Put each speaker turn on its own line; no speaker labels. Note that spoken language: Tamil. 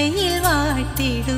நடையில் வாழ்த்திடுவே